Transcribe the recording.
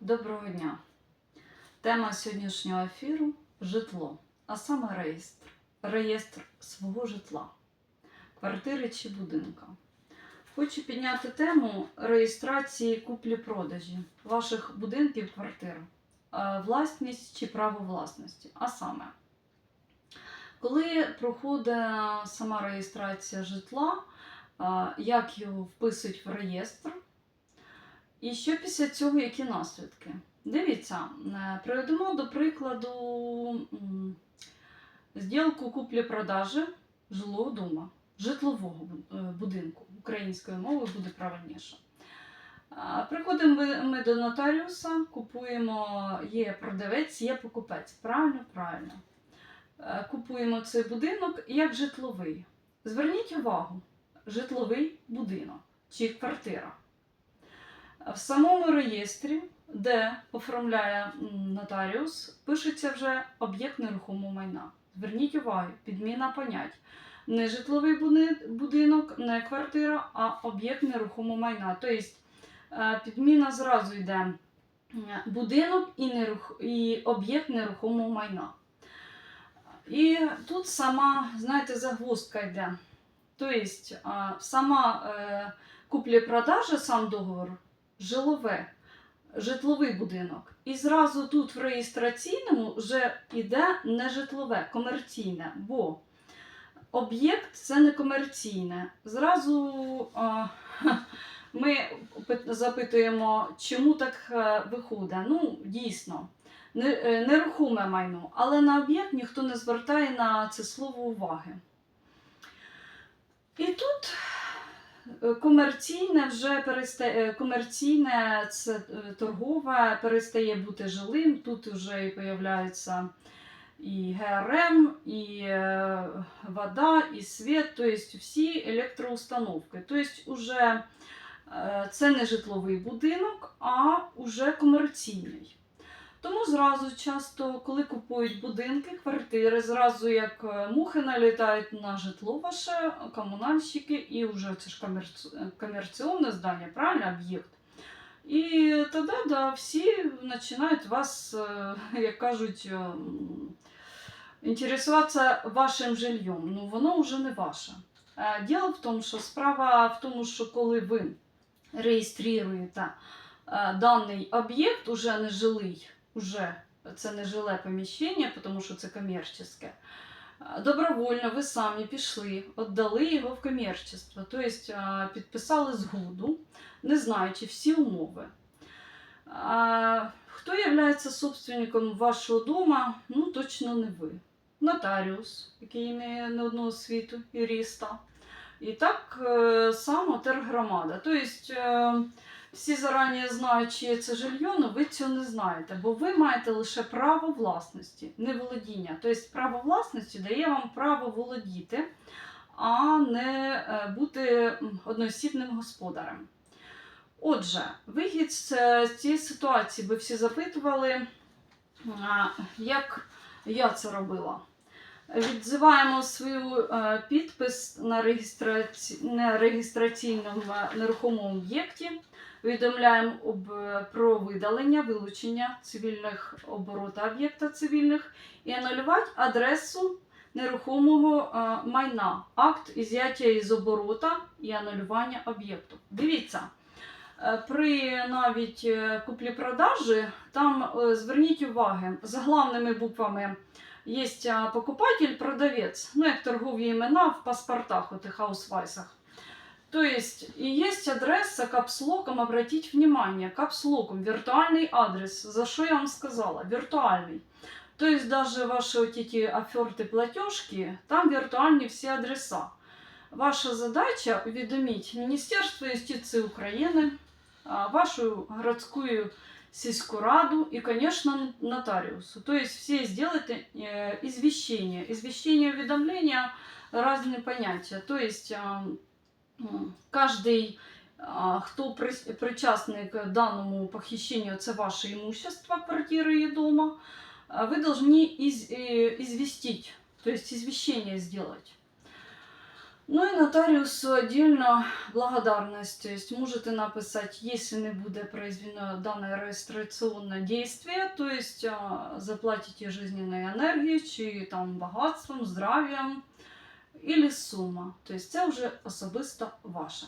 Доброго дня. Тема сьогоднішнього ефіру житло, а саме реєстр. Реєстр свого житла, квартири чи будинка. Хочу підняти тему реєстрації куплі-продажі ваших будинків, квартир, Е, власність чи право власності. А саме, коли проходить сама реєстрація житла, е, як його вписують в реєстр, і що після цього, які наслідки? Дивіться, е, приведемо до прикладу зділку куплі-продажі жилого дому, житлового е, будинку. Українською мовою буде правильніше. Приходимо ми- до нотаріуса, купуємо, є продавець, є покупець. Правильно, правильно. Е, Купуємо цей будинок як житловий. Зверніть увагу, житловий будинок чи квартира. В самому реєстрі, де оформляє нотаріус, пишеться вже об'єкт нерухомого майна. Зверніть увагу, підміна понять. Не житловий будинок, не квартира, а об'єкт нерухомого майна. Тобто е, підміна зразу йде будинок і, нерух... і об'єкт нерухомого майна. І тут сама, знаєте, загвоздка йде. Тобто, сама е, куплі-продажа, сам договор, жилове, житловий будинок. І зразу тут в реєстраційному вже йде не житлове, комерційне, бо об'єкт це не комерційне. Зразу а, ми запитуємо, чому так е, виходить. Ну, дійсно, е, нерухоме майно, але на об'єкт ніхто не звертає на це слово уваги. І тут е, комерційне вже перестає, комерційне, це е, торгове, перестає бути жилим. Тут вже і появляються і ГРМ, і е, вода, і світ, тобто всі електроустановки. Тобто уже е, це не житловий будинок, а уже комерційний. Тому зразу часто, коли купують будинки, квартири, зразу як е, мухи налітають на житло ваше, комунальщики, і вже це ж комерці... комерційне здання, правильно, об'єкт. І тоді да, всі починають вас, е, як кажуть, е, інтересуватися вашим жильем. Ну, воно вже не ваше. Діло в тому, що справа в тому, що коли ви реєструєте даний об'єкт, уже не жилий, уже це не жиле поміщення, тому що це комерційне. Е, Добровольно ви самі пішли, віддали його в комерчество, тобто підписали згоду, не знаючи всі умови. Хто є собственником вашого дому? Ну, точно не ви. Нотаріус, який має не одного світу, юриста. І так е, само тергромада. Тобто е, всі зарані знають, чиє це жилье, але ви цього не знаєте, бо ви маєте лише право власності, не володіння. Тобто право власності дає вам право володіти, а не е, бути одноосібним господарем. Отже, вихід з е, цієї ситуації, ви всі запитували, як я це робила. Відзиваємо свою е, підпис на, реєстраці... на реєстраційному нерухомому об'єкті, повідомляємо об, е, про видалення, вилучення цивільних оборота об'єкта цивільних і анулювати адресу нерухомого е, майна, акт ізяття із оборота і анулювання об'єкту. Дивіться. Е, При навіть куплі-продажі там зверніть увагу, заглавними буквами є покупатель, продавець, ну як торгові імена в паспортах, у тих аусвайсах. То есть, и есть адреса капслоком, обратите внимание, капслоком, виртуальный адрес. За что я вам сказала? Виртуальный. То есть даже ваши вот эти оферты, платежки, там виртуальні всі адреса. Ваша задача уведомить Министерство юстиции Украины, а, вашу городскую сельскую раду и, конечно, нотариусу. То есть все сделать э, извещение. Извещение уведомления разные понятия. То есть а, м, каждый, а, хто при- причастний к данному похищению, це ваше имущество, квартиры и дома, а, вы должны из, э, известить, то есть извещение сделать. Ну и нотариусу отдельно благодарность. То есть можете написать, если не будет произведено данное регистрационное действие, то есть а, заплатите жизненной энергией, чи там багатством, здрав'ям, или сума. То есть це вже особисто ваше.